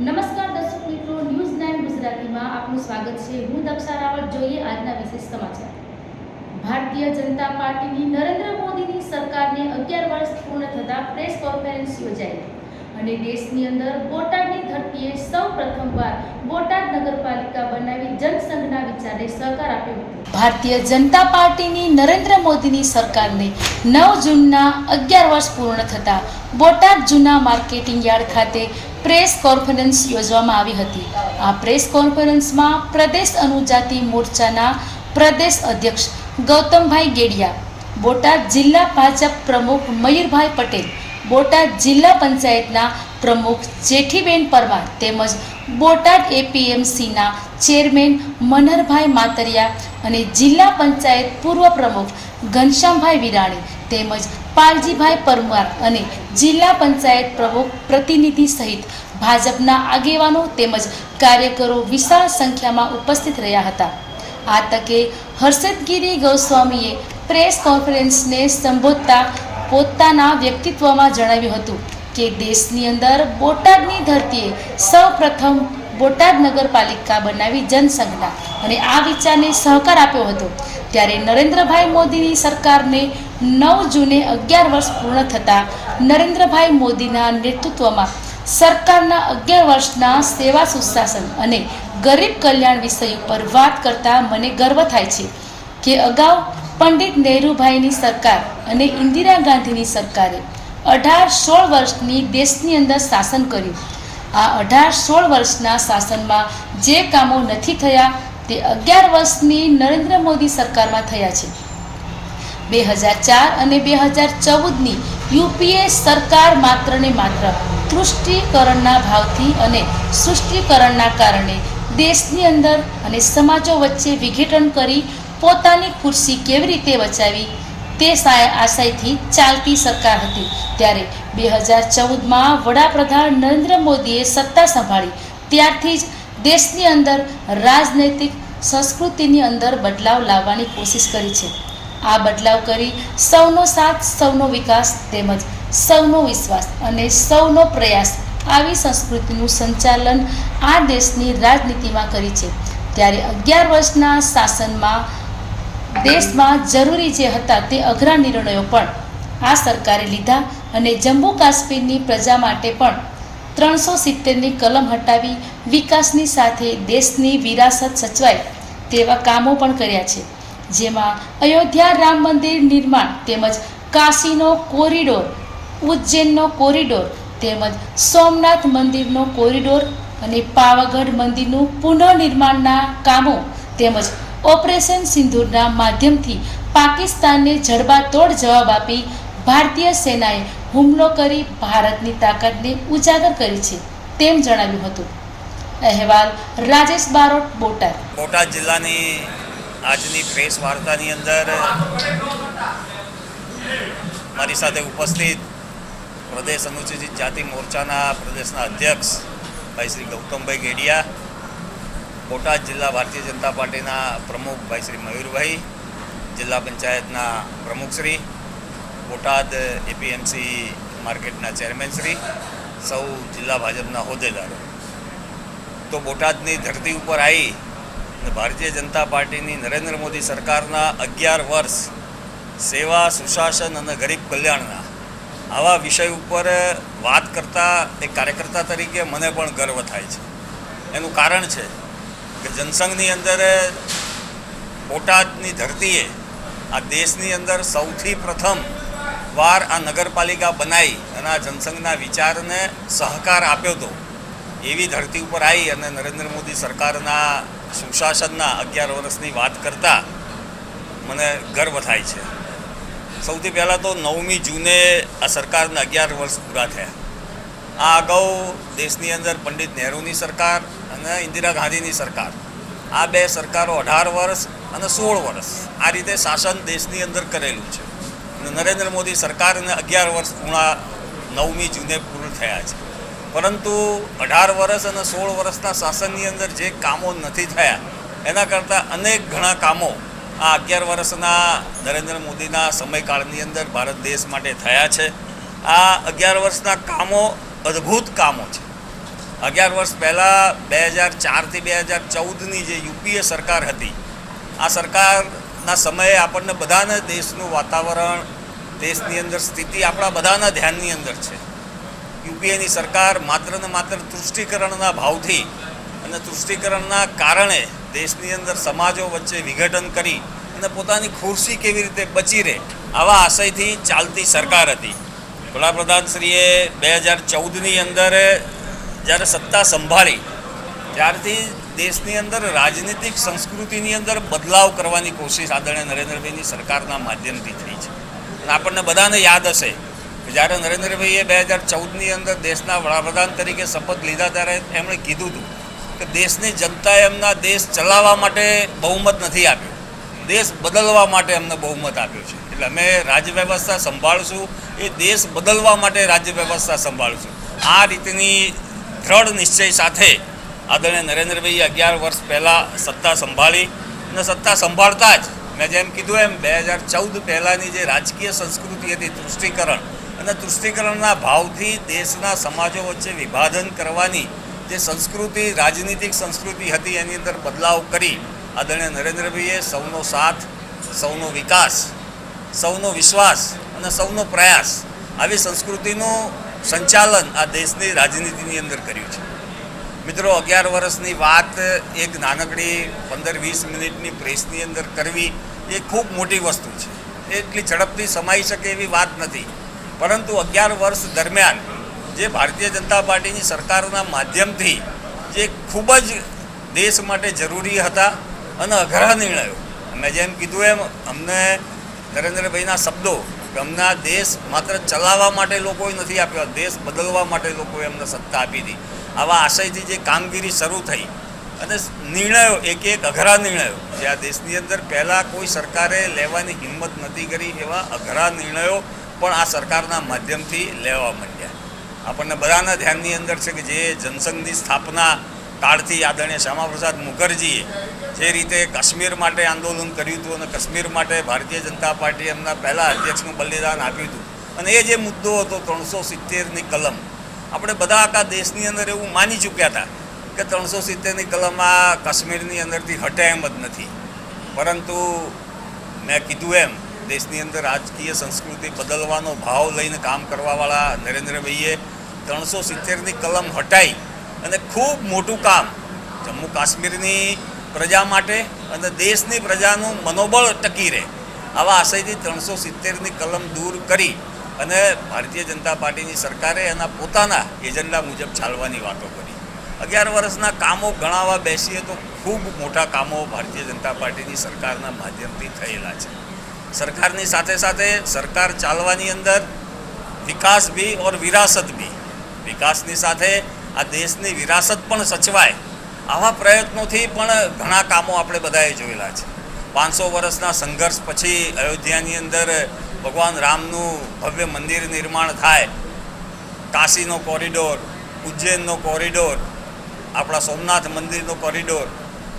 નમસ્કાર દર્શક મિત્રો, ન્યૂઝ નાઇન ગુજરાતીમાં આપનું સ્વાગત છે. હું દક્ષા રાવળ જોઈએ આજના વિશેષ સમાચાર. ભારતીય જનતા પાર્ટીની નરેન્દ્ર મોદીની સરકારને અગિયાર વર્ષ પૂર્ણ થતા પ્રેસ કોન્ફરન્સ યોજાઈ. અને દેશની અંદર બોટાદની ધરતીએ સૌ પ્રથમવાર બોટાદ નગરપાલિકા બનાવી જનસંઘના વિચારને સહકાર આપ્યો ભારતીય જનતા પાર્ટીની નરેન્દ્ર મોદીની સરકારને નવ જૂનના અગિયાર વર્ષ પૂર્ણ થતાં બોટાદ જૂના માર્કેટિંગ યાર્ડ ખાતે પ્રેસ કોન્ફરન્સ યોજવામાં આવી હતી. આ પ્રેસ કોન્ફરન્સમાં પ્રદેશ અનુજાતિ મોરચાના પ્રદેશ અધ્યક્ષ ગૌતમભાઈ ગેડિયા, બોટાદ જિલ્લા ભાજપ પ્રમુખ મયુરભાઈ પટેલ બોટાદ જિલ્લા પંચાયતના પ્રમુખ જેઠીબેન પરમાર તેમજ બોટાદ એપીએમસીના ચેરમેન મનહરભાઈ માતરિયા અને જિલ્લા પંચાયત પૂર્વ પ્રમુખ ઘનશ્યામભાઈ વિરાણી તેમજ પાલજીભાઈ પરમાર અને જિલ્લા પંચાયત પ્રમુખ પ્રતિનિધિ સહિત ભાજપના આગેવાનો તેમજ કાર્યકરો વિશાળ સંખ્યામાં ઉપસ્થિત રહ્યા હતા. આ તકે હર્ષદગીરી ગૌસ્વામીએ પ્રેસ કોન્ફરન્સને સંબોધતા પોતાના વ્યક્તિત્વમાં જણાવ્યું હતું કે દેશની અંદર બોટાદની ધરતીએ સૌ પ્રથમ બોટાદ નગરપાલિકા બનાવી જનસંઘના અને આ વિચારને સહકાર આપ્યો હતો. ત્યારે નરેન્દ્રભાઈ મોદીની સરકારને નવ જૂને અગિયાર વર્ષ પૂર્ણ થતાં નરેન્દ્રભાઈ મોદીના નેતૃત્વમાં સરકારના અગિયાર વર્ષના સેવા સુશાસન અને ગરીબ કલ્યાણ વિષય ઉપર વાત કરતા મને ગર્વ થાય છે કે અગાઉ પંડિત નહેરુભાઈની સરકાર અને ઇન્દિરા ગાંધીની સરકારે અઢાર સોળ વર્ષની દેશની અંદર શાસન કર્યું. આ અઢાર સોળ વર્ષના શાસનમાં જે કામો નથી થયા, તે અગિયાર વર્ષની નરેન્દ્ર મોદી સરકારમાં થયા છે. બે હજાર ચાર અને બે હજાર ચૌદની યુપીએ સરકાર માત્ર ને માત્ર તૃષ્ટિકરણના ભાવથી અને સૃષ્ટિકરણના કારણે દેશની અંદર અને સમાજો વચ્ચે વિઘટન કરી પોતાની ખુરશી કેવી રીતે બચાવી તે આશયથી ચાલતી સરકાર હતી. ત્યારે બે હજાર ચૌદમાં વડાપ્રધાન નરેન્દ્ર મોદીએ સત્તા સંભાળી. ત્યારથી જ દેશની અંદર રાજનૈતિક સંસ્કૃતિની અંદર બદલાવ લાવવાની કોશિશ કરી છે. આ બદલાવ કરી સૌનો સાથ, સૌનો વિકાસ તેમજ સૌનો વિશ્વાસ અને સૌનો પ્રયાસ આવી સંસ્કૃતિનું સંચાલન આ દેશની રાજનીતિમાં કરી છે. ત્યારે અગિયાર વર્ષના શાસનમાં દેશમાં જરૂરી જે હતા તે અઘરા નિર્ણયો પણ આ સરકારે લીધા અને જમ્મુ કાશ્મીરની પ્રજા માટે પણ ત્રણસો સિત્તેરની કલમ હટાવી વિકાસની સાથે દેશની વિરાસત સચવાય તેવા કામો પણ કર્યા છે. જેમાં અયોધ્યા રામ મંદિર નિર્માણ તેમજ કાશીનો કોરિડોર, ઉજ્જૈનનો કોરિડોર તેમજ સોમનાથ મંદિરનો કોરિડોર અને પાવાગઢ મંદિરનું પુનઃનિર્માણના કામો તેમજ ઓપરેશન સિંધુરના માધ્યમથી પાકિસ્તાનને જડબાતોડ જવાબ આપી ભારતીય સેનાએ હુમલો કરી ભારતની તાકાતને ઉજાગર કરી છે તેમ જણાવ્યું હતું. અહેવાલ રાજેશ બારોટ, બોટાદ. બોટાદ જિલ્લાની આજની પ્રેસ વાર્તાની અંદર મારી સાથે ઉપસ્થિત પ્રદેશ અનુસૂચિત જાતિ મોરચાના પ્રદેશના અધ્યક્ષ ભાઈ શ્રી ગૌતમભાઈ ગેડિયા બોટાદ જિલ્લા ભારતીય જનતા પાર્ટીના પ્રમુખ ભાઈ શ્રી મયુરભાઈ, જિલ્લા પંચાયતના પ્રમુખશ્રી બોટાદ એપીએમસી માર્કેટના ચેરમેનશ્રી સૌ જિલ્લા ભાજપના હોદ્દેદારો. તો બોટાદની ધરતી ઉપર આવી ભારતીય જનતા પાર્ટીની નરેન્દ્ર મોદી સરકારના અગિયાર વર્ષ સેવા, સુશાસન અને ગરીબ કલ્યાણના આવા વિષય ઉપર વાત કરતા, એક કાર્યકર્તા તરીકે મને પણ ગર્વ થાય છે. એનું કારણ છે કે જનસંઘની અંદર બોટાદની ધરતીએ આ દેશની અંદર સૌથી પ્રથમ વાર આ નગરપાલિકા બનાવી અને આ જનસંઘના વિચારને સહકાર આપ્યો હતો. એવી ધરતી ઉપર આવી અને નરેન્દ્ર મોદી સરકારના સુશાસનના અગિયાર વર્ષની વાત કરતાં મને ગર્વ થાય છે. સૌથી પહેલાં તો નવમી જૂને આ સરકારના અગિયાર વર્ષ પૂરા થયા. આ અગાઉ દેશની અંદર પંડિત નહેરુની સરકાર અને ઇન્દિરા ગાંધીની સરકાર. આ બે સરકારો અઢાર વર્ષ અને સોળ વર્ષ આ રીતે શાસન દેશની અંદર કરેલું છે. અને નરેન્દ્ર મોદી સરકારને અગિયાર વર્ષ પૂર્ણા નવમી જૂને પૂર્ણ થયા છે. પરંતુ અઢાર વર્ષ અને સોળ વર્ષના શાસનની અંદર જે કામો નથી થયા, એના કરતાં અનેક ઘણા કામો આ અગિયાર વર્ષના નરેન્દ્ર મોદીના સમયકાળની અંદર ભારત દેશ માટે થયા છે. આ અગિયાર વર્ષના કામો અદ્ભુત કામો છે. અગિયાર વર્ષ પહેલાં બે હજાર ચારથી બે હજાર ચૌદની જે યુપીએ સરકાર હતી, આ સરકારના સમયે આપણને બધાને દેશનું વાતાવરણ, દેશની અંદર સ્થિતિ આપણા બધાના ધ્યાનની અંદર છે. યુપીએની સરકાર માત્ર ને માત્ર તૃષ્ટિકરણના ભાવથી અને તૃષ્ટિકરણના કારણે દેશની અંદર સમાજો વચ્ચે વિઘટન કરી અને પોતાની ખુરશી કેવી રીતે બચી રહે, આવા આશયથી ચાલતી સરકાર હતી. વડાપ્રધાનશ્રીએ બે હજાર ચૌદની અંદર જ્યારે સત્તા સંભાળી, ત્યારથી દેશની અંદર રાજનીતિક સંસ્કૃતિની અંદર બદલાવ કરવાની કોશિશ આદરણીય નરેન્દ્રભાઈની સરકારના માધ્યમથી થઈ છે. અને આપણને બધાને યાદ હશે કે જ્યારે નરેન્દ્રભાઈએ બે હજાર ચૌદની અંદર દેશના વડાપ્રધાન તરીકે શપથ લીધા ત્યારે એમણે કીધું હતું કે દેશની જનતાએ એમના દેશ ચલાવવા માટે બહુમત નથી આપ્યું. દેશ બદલવા માટે અમને બહુમત આપ્યું છે. એટલે અમે રાજ્ય વ્યવસ્થા સંભાળશું, એ દેશ બદલવા માટે રાજ્ય વ્યવસ્થા સંભાળશું. આ રીતની દ્રઢ નિશ્ચય સાથે આદરણીય નરેન્દ્રભાઈએ અગિયાર વર્ષ પહેલાં સત્તા સંભાળી અને સત્તા સંભાળતા જ મેં જેમ કીધું એમ બે હજાર ચૌદ પહેલાંની જે રાજકીય સંસ્કૃતિ હતી, તૃષ્ટિકરણ અને તૃષ્ટિકરણના ભાવથી દેશના સમાજો વચ્ચે વિભાજન કરવાની જે સંસ્કૃતિ, રાજનીતિક સંસ્કૃતિ હતી, એની અંદર બદલાવ કરી આદરણીય નરેન્દ્રભાઈએ સૌનો સાથ, સૌનો વિકાસ, સૌનો વિશ્વાસ અને સૌનો પ્રયાસ આવી સંસ્કૃતિનું સંચાલન આ દેશની રાજનીતિની અંદર કર્યું છે. મિત્રો, અગિયાર વર્ષની વાત એક નાનકડી પંદર વીસ મિનિટની પ્રેસની અંદર કરવી એ ખૂબ મોટી વસ્તુ છે. એટલી ઝડપથી સમાઈ શકે એવી વાત નથી. પરંતુ અગિયાર વર્ષ દરમિયાન જે ભારતીય જનતા પાર્ટીની સરકારના માધ્યમથી જે ખૂબ જ દેશ માટે જરૂરી હતા અને અઘરા નિર્ણયો. મેં જેમ કીધું એમ, અમને નરેન્દ્રભાઈના શબ્દો આ દેશ માત્ર ચલાવવા માટે લોકોએ નથી આપ્યો, દેશ બદલવા માટે લોકોએ એમને સત્તા આપી હતી આવા આશયથી જે કામગીરી શરૂ થઈ અને નિર્ણયો, એક એક અઘરા નિર્ણયો, જે આ દેશની અંદર પહેલાં કોઈ સરકારે લેવાની હિંમત નથી કરી એવા અઘરા નિર્ણયો પણ આ સરકારના માધ્યમથી લેવા માંડ્યા. આપણને બધાના ધ્યાનની અંદર છે કે જે જનસંઘની સ્થાપના કાળથી આદરણીય શ્યામાપ્રસાદ મુખર્જીએ જે રીતે કાશ્મીર માટે આંદોલન કર્યું હતું અને કાશ્મીર માટે ભારતીય જનતા પાર્ટી એમના પહેલા અધ્યક્ષનું બલિદાન આપ્યું હતું. અને એ જે મુદ્દો હતો ત્રણસો સિત્તેરની કલમ, આપણે બધા આખા દેશની અંદર એવું માની ચૂક્યા હતા કે ત્રણસો સિત્તેરની કલમ આ કાશ્મીરની અંદરથી હટે એમ જ નથી. પરંતુ મેં કીધું એમ, દેશની અંદર રાજકીય સંસ્કૃતિ બદલવાનો ભાવ લઈને કામ કરવાવાળા નરેન્દ્રભાઈએ ત્રણસો સિત્તેરની કલમ હટાઈ અને ખૂબ મોટું કામ જમ્મુ કાશ્મીરની પ્રજા માટે અને દેશની પ્રજાનું મનોબળ ટકી રહે. આવા આશયથી ત્રણસો સિત્તેરની કલમ દૂર કરી અને ભારતીય જનતા પાર્ટીની સરકારે એના પોતાના એજન્ડા મુજબ ચાલવાની વાતો કરી. અગિયાર વર્ષના કામો ગણાવવા બેસીએ તો ખૂબ મોટા કામો ભારતીય જનતા પાર્ટીની સરકારના માધ્યમથી થયેલા છે. સરકારની સાથે સાથે સરકાર ચાલવાની અંદર વિકાસ બી ઓર વિરાસત બી વિકાસની સાથે આ દેશની વિરાસત પણ સચવાય. આવા પ્રયત્નોથી પણ ઘણા કામો આપણે બધાએ જોયેલા છે. પાંચસો વર્ષના સંઘર્ષ પછી અયોધ્યાની અંદર ભગવાન રામનું ભવ્ય મંદિર નિર્માણ થાય. કાશીનો કોરિડોર, ઉજ્જૈનનો કોરિડોર, આપણા સોમનાથ મંદિરનો કોરિડોર,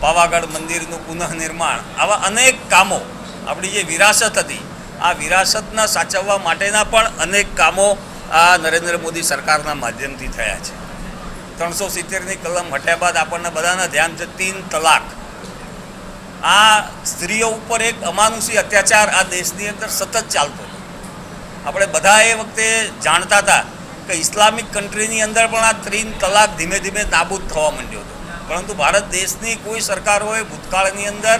પાવાગઢ મંદિરનું પુનઃનિર્માણ આવા અનેક કામો. આપણી જે વિરાસત હતી, આ વિરાસતના સાચવવા માટેના પણ અનેક કામો આ નરેન્દ્ર મોદી સરકારના માધ્યમથી થયા છે. ત્રણસો સિત્તેરની કલમ હટ્યા બાદ આપણને બધાના ધ્યાન છે તીન તલાક. આ સ્ત્રીઓ ઉપર એક અમાનુષી અત્યાચાર આ દેશની અંદર સતત ચાલતો હતો આપણે બધા એ વખતે જાણતા હતા કે ઇસ્લામિક કન્ટ્રીની અંદર પણ આ ત્રીન તલાક ધીમે ધીમે નાબૂદ થવા માંડ્યો હતો. પરંતુ ભારત દેશની કોઈ સરકાર હોય ભૂતકાળની અંદર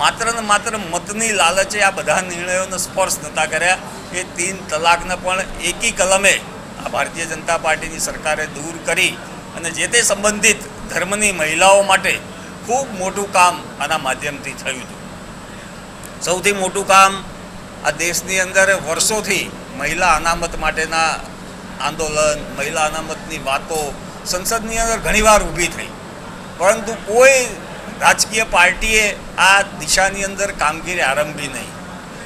માત્ર ને માત્ર મતની લાલચે આ બધા નિર્ણયોનો સ્પર્શ નહોતા કર્યા. એ તીન તલાકને પણ એકી કલમે આ ભારતીય જનતા પાર્ટીની સરકારે દૂર કરી અને જે તે સંબંધિત ધર્મની મહિલાઓ માટે ખૂબ મોટું કામ આના માધ્યમથી થયું હતું. સૌથી મોટું કામ આ દેશની અંદર વર્ષોથી મહિલા અનામત માટેના આંદોલન, મહિલા અનામતની વાતો સંસદની અંદર ઘણીવાર ઊભી થઈ. પરંતુ કોઈ રાજકીય પાર્ટીએ આ દિશાની અંદર કામગીરી આરંભી નહીં.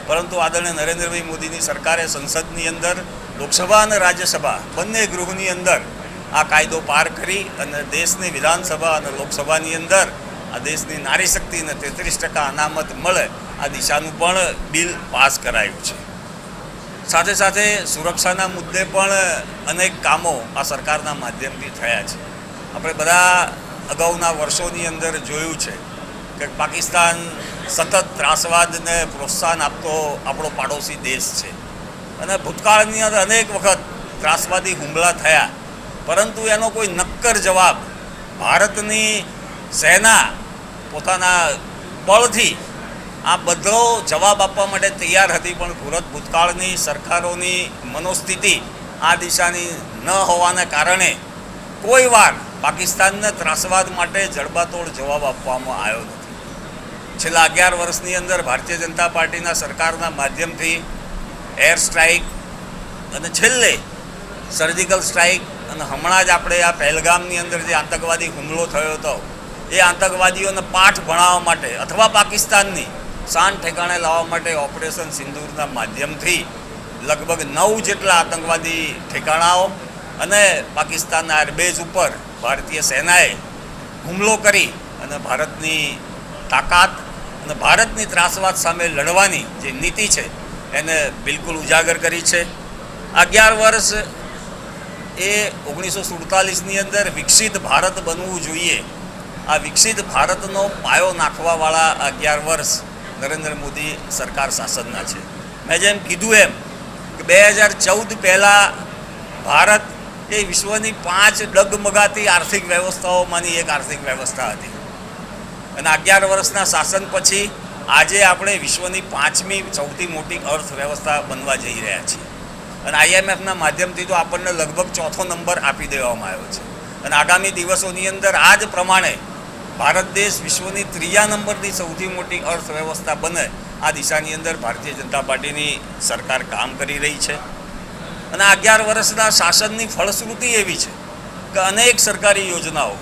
પરંતુ આદરણીય નરેન્દ્રભાઈ મોદીની સરકારે સંસદની અંદર લોકસભા અને રાજ્યસભા બંને ગૃહની અંદર આ કાયદો પાર કરી અને દેશની વિધાનસભા અને લોકસભાની અંદર આ દેશની નારી શક્તિને તેત્રીસ ટકા અનામત મળે, આ દિશાનું પણ બિલ પાસ કરાયું છે. સાથે સાથે સુરક્ષાના મુદ્દે પણ અનેક કામો આ સરકારના માધ્યમથી થયા છે. આપણે બધા અગાઉના વર્ષોની અંદર જોયું છે કે પાકિસ્તાન સતત ત્રાસવાદને પ્રોત્સાહન આપતો આપણો પાડોશી દેશ છે. અને ભૂતકાળની અંદર અનેક વખત ત્રાસવાદી હુમલા થયા. પરંતુ એનો કોઈ નક્કર જવાબ ભારતની સેના પોતાના બળથી આ બધો જવાબ આપવા માટે તૈયાર હતી, પણ સુરત ભૂતકાળની સરકારોની મનોસ્થિતિ આ દિશાની ન હોવાના કારણે કોઈ વાર પાકિસ્તાનને ત્રાસવાદ માટે જડબાતોડ જવાબ આપવામાં આવ્યો નથી. છેલ્લા અગિયાર વર્ષની અંદર ભારતીય જનતા પાર્ટીના સરકારના માધ્યમથી એર સ્ટ્રાઇક અને છેલ્લે સર્જિકલ સ્ટ્રાઇક અને હમણાં જ આપણે આ પહેલગામની અંદર જે આતંકવાદી હુમલો થયો હતો, એ આતંકવાદીઓને પાઠ ભણાવવા માટે અથવા પાકિસ્તાનની શાન ઠેકાણે લાવવા માટે ઓપરેશન સિંદૂરના માધ્યમથી લગભગ નવ જેટલા આતંકવાદી ઠેકાણાઓ અને પાકિસ્તાનના એરબેઝ ઉપર ભારતીય સેનાએ હુમલો કરી અને ભારતની તાકાત અને ભારતની ત્રાસવાદ સામે લડવાની જે નીતિ છે, એને બિલકુલ ઉજાગર કરી છે. અગિયાર વર્ષ એ ઓગણીસો સુડતાલીસની અંદર વિકસિત ભારત બનવું જોઈએ. આ વિકસિત ભારતનો પાયો નાખવાવાળા અગિયાર વર્ષ નરેન્દ્ર મોદી સરકાર શાસનના છે. મેં જેમ કીધું એમ કે બે હજાર ચૌદ પહેલાં ભારત એ વિશ્વની પાંચ ડગમગાતી આર્થિક વ્યવસ્થાઓમાંની એક આર્થિક વ્યવસ્થા હતી. અને અગિયાર વર્ષના શાસન પછી આજે આપણે વિશ્વની પાંચમી સૌથી મોટી અર્થવ્યવસ્થા બનવા જઈ રહ્યા છીએ. અને આઈએમએફના માધ્યમથી તો આપણને લગભગ ચોથો નંબર આપી દેવામાં આવ્યો છે. અને આગામી દિવસોની અંદર આ જ પ્રમાણે ભારત દેશ વિશ્વની ત્રીજા નંબરની સૌથી મોટી અર્થવ્યવસ્થા બને આ દિશાની અંદર ભારતીય જનતા પાર્ટીની સરકાર કામ કરી રહી છે. અને અગિયાર વર્ષના શાસનની ફળશ્રુતિ એવી છે કે અનેક સરકારી યોજનાઓ,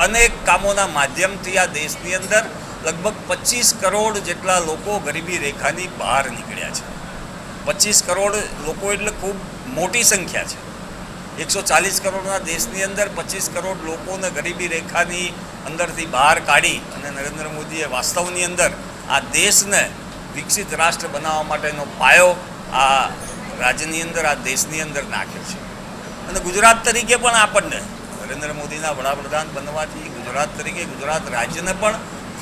અનેક કામોના માધ્યમથી આ દેશની અંદર લગભગ પચીસ કરોડ જેટલા લોકો ગરીબી રેખાની બહાર નીકળ્યા છે. પચીસ કરોડ લોકો એટલે ખૂબ મોટી સંખ્યા છે. એકસો ચાલીસ કરોડના દેશની અંદર પચીસ કરોડ લોકોને ગરીબી રેખાની અંદરથી બહાર કાઢી અને નરેન્દ્ર મોદીએ વાસ્તવની અંદર આ દેશને વિકસિત રાષ્ટ્ર બનાવવા માટેનો પાયો આ રાજ્યની અંદર, આ દેશની અંદર નાખ્યો છે. અને ગુજરાત તરીકે પણ આપણને નરેન્દ્ર મોદીના વડાપ્રધાન બનવાથી ગુજરાત તરીકે, ગુજરાત રાજ્યને પણ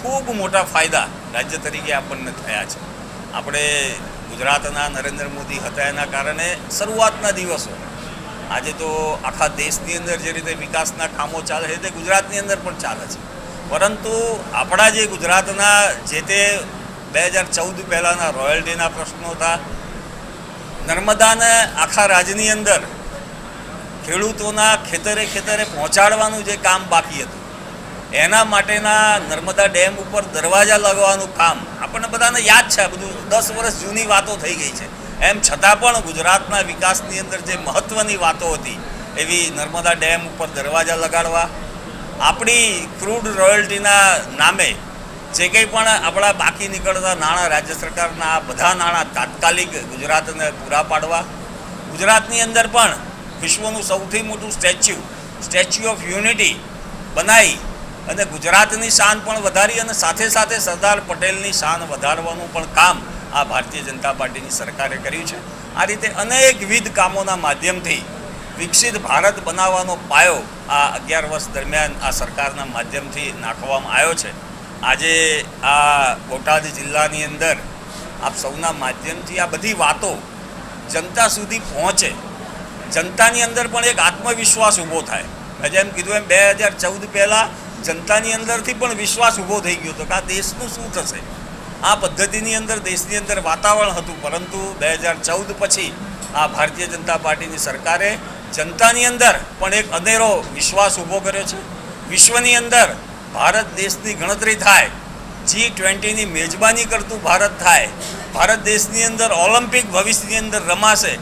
ખૂબ મોટા ફાયદા રાજ્ય તરીકે આપણને થયા છે. આપણે ગુજરાતના નરેન્દ્ર મોદી હતા એના કારણે શરૂઆતના દિવસો. આજે તો આખા દેશની અંદર જે રીતે વિકાસના કામો ચાલે છે તે ગુજરાતની અંદર પણ ચાલે છે. પરંતુ આપણા જે ગુજરાતના જે તે બે હજાર ચૌદ પહેલાંના રોયલ્ટીના પ્રશ્નો હતા, નર્મદાને આખા રાજ્યની અંદર ખેડૂતોના ખેતરે ખેતરે પહોંચાડવાનું જે કામ બાકી હતું એના માટેના નર્મદા ડેમ ઉપર દરવાજા લગાવવાનું કામ આપણને બધાને યાદ છે બધું દસ વર્ષ જૂની વાતો થઈ ગઈ છે. એમ છતાં પણ ગુજરાતના વિકાસની અંદર જે મહત્ત્વની વાતો હતી, એવી નર્મદા ડેમ ઉપર દરવાજા લગાડવા, આપણી ક્રૂડ રોયલ્ટીના નામે જે કંઈ પણ આપણા બાકી નીકળતા નાણાં, રાજ્ય સરકારના બધા નાણાં તાત્કાલિક ગુજરાતને પૂરા પાડવા, ગુજરાતની અંદર પણ વિશ્વનું સૌથી મોટું સ્ટેચ્યુ સ્ટેચ્યુ ઓફ યુનિટી બનાવી અને ગુજરાતની શાન પણ વધારી અને સાથે સાથે સરદાર પટેલની શાન વધારવાનું પણ કામ આ ભારતીય જનતા પાર્ટીની સરકારે કર્યું છે. આ રીતે અનેકવિધ કામોના માધ્યમથી વિકસિત ભારત બનાવવાનો પાયો આ અગિયાર વર્ષ દરમિયાન આ સરકારના માધ્યમથી નાખવામાં આવ્યો છે. આજે આ બોટાદ જિલ્લાની અંદર આપ સૌના માધ્યમથી આ બધી વાતો જનતા સુધી પહોંચે. જનતાની અંદર પણ એક આત્મવિશ્વાસ ઊભો થાય. મેં જેમ કીધું એમ બે હજાર ચૌદ પહેલાં જનતાની અંદરથી પણ વિશ્વાસ ઊભો થઈ ગયો હતો કે આ દેશનું શું થશે? આ પદ્ધતિની અંદર, દેશની અંદર વાતાવરણ હતું, પરંતુ બે હજાર ચૌદ પછી આ ભારતીય જનતા પાર્ટીની સરકારે જનતાની અંદર પણ એક અનેરો વિશ્વાસ ઊભો કર્યો છે. વિશ્વની અંદર ભારત દેશની ગણતરી થાય જી ટ્વેન્ટીની મેજબાની કરતું ભારત થાય, ભારત દેશની અંદર ઓલિમ્પિક ભવિષ્યની અંદર રમાશે,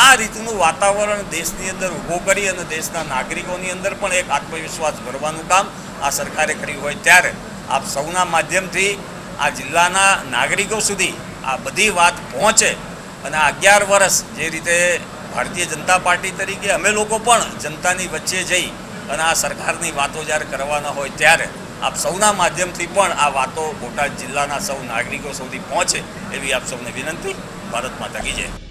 આ રીતનું વાતાવરણ દેશની અંદર ઊભો કરી અને દેશના નાગરિકોની અંદર પણ એક આત્મવિશ્વાસ ભરવાનું કામ આ સરકારે કરી હોય ત્યારે આપ સૌના માધ્યમથી આ જિલ્લાના નાગરિકો સુધી આ બધી વાત પહોંચે અને અગિયાર વર્ષ જે રીતે ભારતીય જનતા પાર્ટી તરીકે અમે લોકો પણ જનતાની વચ્ચે જઈ અને આ સરકારની વાતો જ્યારે કરવાના હોય ત્યારે આપ સૌના માધ્યમથી પણ આ વાતો બોટાદ જિલ્લાના સૌ નાગરિકો સુધી પહોંચે એવી આપ સૌને વિનંતી. ભારત માતા કી